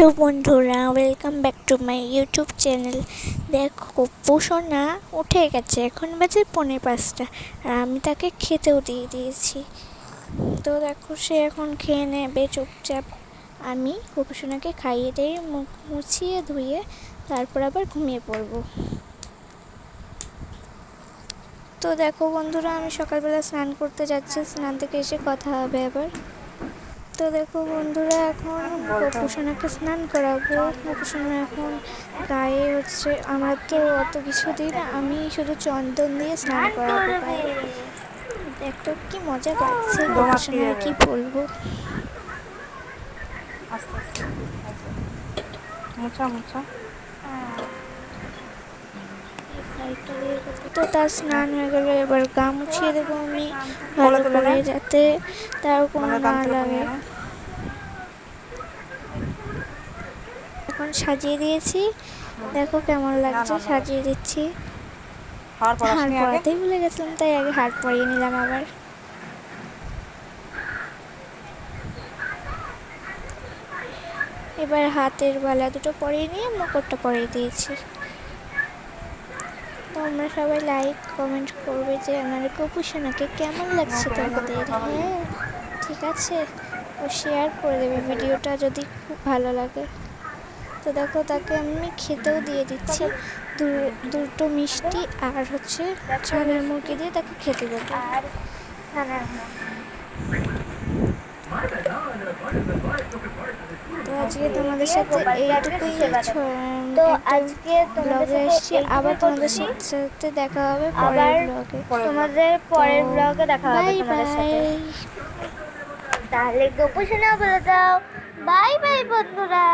Hello বন্ধুরা welcome back to my YouTube channel দেখো পোষণা উঠে গেছে, এখন বাজে পৌনে পাঁচটা, আর আমি তাকে খেতেও দিয়ে দিয়েছি। তো দেখো, সে এখন খেয়ে নেবে চুপচাপ। আমি গোপোষণাকে খাইয়ে দিয়ে মুখ মুছিয়ে ধুয়ে, তারপর আবার ঘুমিয়ে পড়ব। তো দেখো বন্ধুরা, আমি সকালবেলা স্নান করতে যাচ্ছি, স্নান থেকে এসে কথা হবে আবার। তো দেখো বন্ধুরা এখন গোপুসোনাকে স্নান করাবো। গোপুসোনা এখন গায়ে হচ্ছে আমার তো অত কিছু দিন আমি শুধু চন্দন দিয়ে স্নান করাবো। দেখো কি মজা পাচ্ছে গোপুসোনার কি বলব। মোছা মোছা। তো তার স্নান হয়ে গেল এবার গা মুছিয়ে দেবো আমি। ভালো করে যাতে তার কোনো না লাগে। এখন সাজিয়ে দিয়েছি। দেখো কেমন লাগছে। সাজিয়ে দিচ্ছি। আগে? পরাতেই ভুলে গেছিলাম তাই আগে হার পরিয়ে নিলাম আবার। এবার হাতের বালা দুটো পরিয়ে নিয়ে মুকুটটা পরিয়ে দিয়েছি। তোমরা সবাই লাইক কমেন্ট করবে যে আমার গোপুসোনাকে কেমন লাগছে তোমাদের। হ্যাঁ ঠিক আছে। ও শেয়ার করে দেবে ভিডিওটা যদি খুব ভালো লাগে। তো দেখো, তাকে আমি খেতেও দিয়ে দিচ্ছি। দুটো মিষ্টি আর হচ্ছে ছানার মুরগি দিয়ে তাকে খেতে দেবো আর ছানার তো আজকে তোমাদের সাথে এইটুকুই তো আজকে তোমাদের এসেছি আবার তোমাদের সাথে দেখা হবে পরের ব্লগে তোমাদের পরের ব্লগে দেখা হবে তোমাদের সাথে। তাহলে গোপু শোনা বলে দাও। বাই বাই বন্ধুরা।